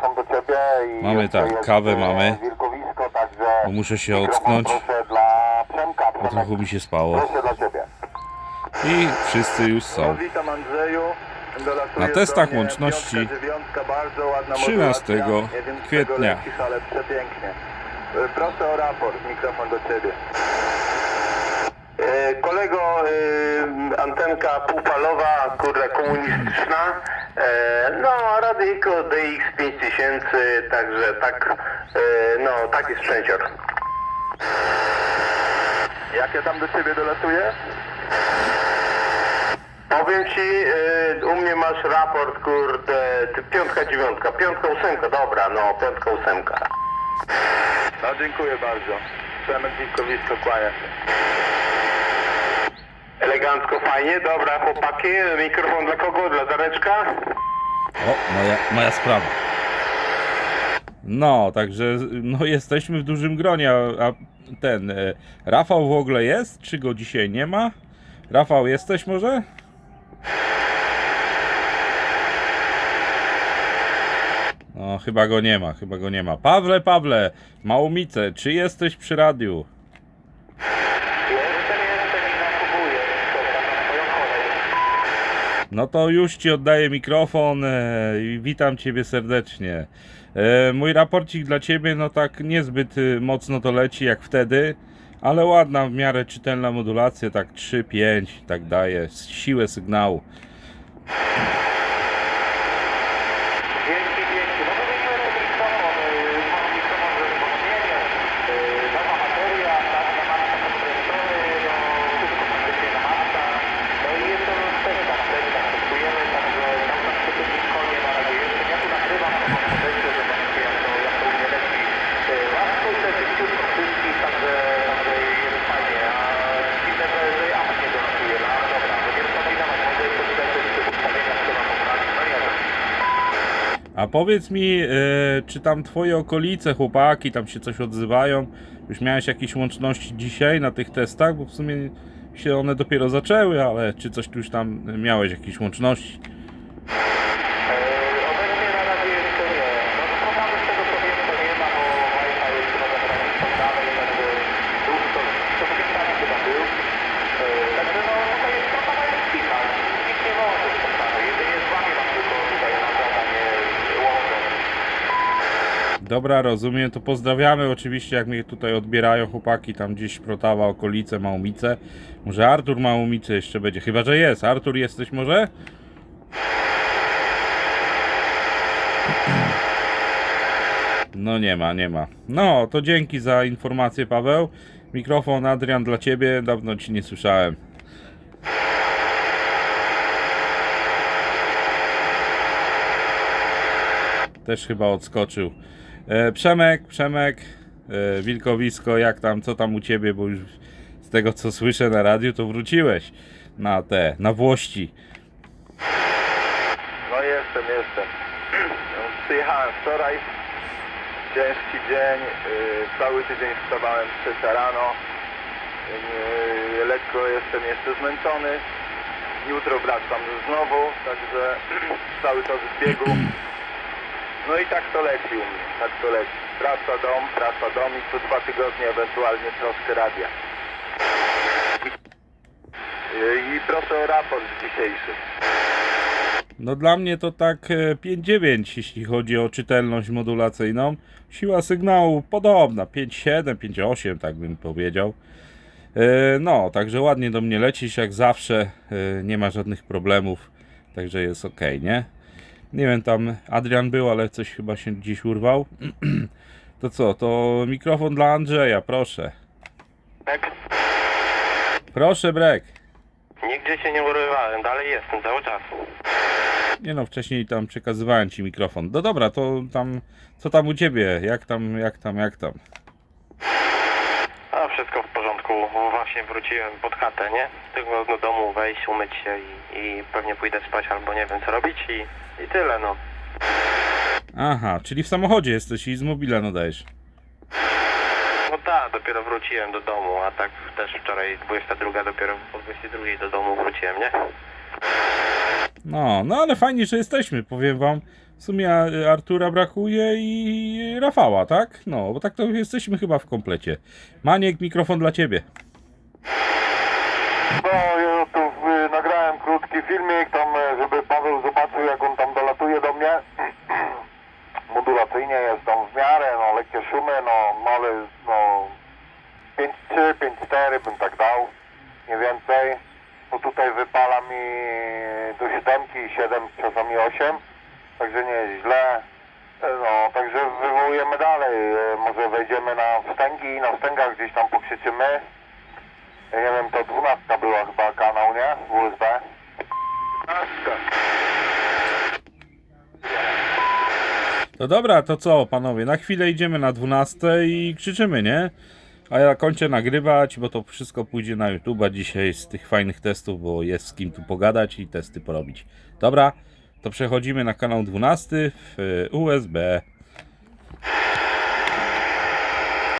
Są do ciebie i Mamy jeszcze tak, jest, kawę e, mamy. Wilkowisko, także Bo muszę się mikrofon ocknąć, Proszę dla Przemka, bo Przemek, trochę mi się spało. proszę dla ciebie. I wszyscy już No, są. witam Andrzeju. Dolatujesz Na testach do mnie łączności piątka, dziewiątka, bardzo ładna 13 modulacja. Nie wiem, z kwietnia. lecisz, ale przepięknie. E, Proszę o raport, mikrofon do ciebie. E, antenka półpalowa, kurde, komunistyczna. E, no, radyjko DX5000, także tak, e, no, taki sprzęcior. Jak ja tam do ciebie dolatuję? Powiem ci, y, u mnie masz raport, kurde, piątka, dziewiątka, piątka, ósemka, dobra, no, piątka, ósemka. No dziękuję bardzo. Przemek Wilkowisko, kłania się. Elegancko, fajnie, dobra, chłopaki, mikrofon dla kogo, dla Dareczka? O, moja, moja sprawa. No, także no, jesteśmy w dużym gronie, a, a ten e, Rafał w ogóle jest? Czy go dzisiaj nie ma? Rafał, jesteś może? No, chyba go nie ma, chyba go nie ma. Pawle, Pawle, Małomice, czy jesteś przy radiu? Jestem, jestem i nakupuję, czekam na swoją kolej. No to już Ci oddaję mikrofon e, i witam Ciebie serdecznie. E, mój raporcik dla Ciebie, no tak niezbyt y, mocno to leci jak wtedy, ale ładna, w miarę czytelna modulacja, tak 3-5, tak daje, siłę sygnału. Dzięki, dzięki. No wymieniłem ten mikrofon, y, mam mikrofon ze wzmocnieniem, y, nowa bateria, tak, na maksa podkręcony, no, wszystko praktycznie na maksa. No i jestem w testach, w testach testujemy, także tam na przykład konie na razie jeszcze. Ja tu nagrywam, to mam podejście, że zobaczcie jak to, jak to u mnie leci. Y, Łatwo i też szybciutko wszystkich, także, także jest fajnie, a widzę, że, że ja nie dolatuję, no ale dobra, będziemy kombinować, może jeszcze tutaj coś w tych ustawieniach trzeba poprawić, no nie wiem. A powiedz mi, e, czy tam Twoje okolice, chłopaki, tam się coś odzywają? Już miałeś jakieś łączności dzisiaj na tych testach? Bo w sumie się one dopiero zaczęły, ale czy coś już tam miałeś, jakieś łączności? Eee, Ode mnie na razie jeszcze nie. No to problemu z tego co wiem to nie ma, bo Wi-Fi jest chyba za granicą dalej, także był to, to wyglądanie chyba był. Eee, Także no to jest trochę jest cicha, nic nie może być poprawy. Jedynie z wami mam tylko tutaj na zadanie łączą. Dobra, rozumiem, to pozdrawiamy oczywiście, jak mnie tutaj odbierają chłopaki, tam gdzieś Protawa, okolice, Małomice. Może Artur Małomice jeszcze będzie, chyba że jest. Artur, jesteś może? No nie ma, nie ma. No, to dzięki za informację, Paweł. Mikrofon Adrian dla ciebie, dawno ci nie słyszałem. Też chyba odskoczył. E, Przemek, Przemek, e, Wilkowisko, jak tam, co tam u ciebie, bo już z tego co słyszę na radiu, to wróciłeś na te, na Włości. No jestem, jestem. No, Przyjechałem wczoraj. Ciężki dzień. Yy, cały tydzień wstawałem trzecia rano. Yy, lekko jestem jeszcze zmęczony. Jutro wracam znowu, także cały czas w biegu. No i tak to leci u mnie, tak to leci. Praca, dom, praca, dom i co dwa tygodnie ewentualnie troszkę radia. I proszę o raport dzisiejszy. No dla mnie to tak e, 5.9, jeśli chodzi o czytelność modulacyjną. Siła sygnału podobna, 5.7, 5.8, tak bym powiedział. E, No, także ładnie do mnie lecisz, jak zawsze, e, nie ma żadnych problemów, także jest ok, nie? Nie wiem, tam Adrian był, ale coś chyba się gdzieś urwał. To co, to mikrofon dla Andrzeja, proszę. Tak? Proszę, Brek. Nigdzie się nie urywałem, dalej jestem cały czas. Nie no, wcześniej tam przekazywałem ci mikrofon. No dobra, to tam, co tam u ciebie? Jak tam, jak tam, jak tam? Właśnie wróciłem pod chatę, nie? Tylko do domu wejść, umyć się i, i pewnie pójdę spać albo nie wiem co robić i, i tyle no. Aha, czyli w samochodzie jesteś i z mobila nadajesz. No tak, dopiero wróciłem do domu, a tak też wczoraj 22 dopiero po 22 do domu wróciłem, nie? No, no ale fajnie, że jesteśmy, powiem wam. W sumie e, Artura brakuje i Rafała, tak? No, bo tak to jesteśmy chyba w komplecie. Maniek, mikrofon dla ciebie. No, ja tu y, nagrałem krótki filmik tam, e, żeby Paweł zobaczył jak on tam dolatuje do mnie. Modulacyjnie jest tam w miarę, no lekkie szumy, no, no ale no 5-3, 5-4 bym tak dał, nie więcej. Bo tutaj wypala mi do 7, 7, czasami 8, także nie jest źle. E, No, także wywołujemy dalej, E, może wejdziemy na wstęgi i na wstęgach gdzieś tam pokrzyczymy. Ja nie wiem, to 12 była chyba kanał, nie? W USB. 12. To dobra, to co, panowie? Na chwilę idziemy na 12 i krzyczymy, nie? A ja kończę nagrywać, bo to wszystko pójdzie na YouTube'a dzisiaj z tych fajnych testów, bo jest z kim tu pogadać i testy porobić. Dobra, to przechodzimy na kanał 12 w USB.